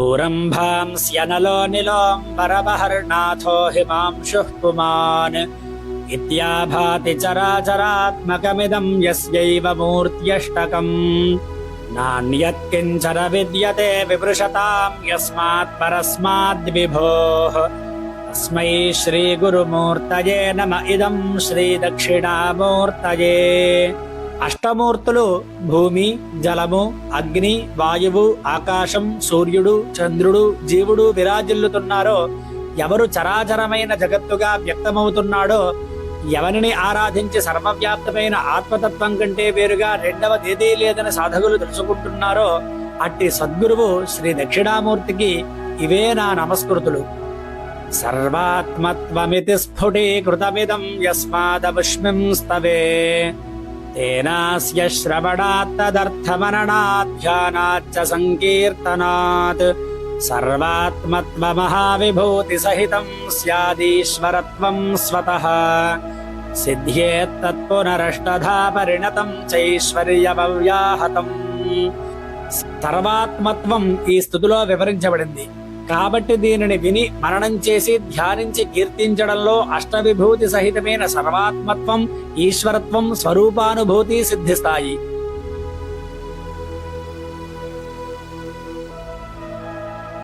पूरंभांस्यनलो निलों निलोम्बरमहर्नाथो हिमांशुः पुमान्। इत्याभाति चराचरात्मकमिदं यस्यैव मूर्त्यष्टकम्। नान्यत्किञ्चन विद्यते विवृषतां यस्मात् परस्माद्विभोः तस्मै श्रीगुरुमूर्तये नम। इदं श्रीदक्षिणामूर्तये। అష్టమూర్తులు భూమి జలము అగ్ని వాయువు ఆకాశం సూర్యుడు చంద్రుడు జీవుడు విరాజిల్లుతున్నారో ఎవరు చరాచరమైన జగత్తుగా వ్యక్తమవుతున్నాడో ఎవరిని ఆరాధించి సర్వవ్యాప్తమైన ఆత్మతత్వం కంటే వేరుగా రెండవ దేదీ లేదని సాధకులు తెలుసుకుంటున్నారో అట్టి సద్గురువు శ్రీ దక్షిణామూర్తికి ఇవే నా నమస్కృతులు. సర్వాత్మత్వమితి స్ఫుటీకృతమిదం యస్మాదవిష్మిం స్తవే తేనాస్య శ్రవణాత్తదర్థమననాధ్యానాచ్చ సంకీర్తనాత్ సర్వాత్మత్వమహావిభూతి సహితం స్యాదీశ్వరత్వం స్వతః సిద్ధ్యేత్తత్పునరష్టధా పరిణతం చైశ్వర్యమవ్యాహతం సర్వాత్మత్వం ఈ స్థుతిలో వివరించబడింది. కాబట్టి దీనిని విని మననం చేసి ధ్యానించి కీర్తించడంలో అష్టవిభూతి సహితమైన సర్వాత్మత్వం ఈశ్వరత్వం స్వరూపానుభూతి సిద్ధిస్తాయి.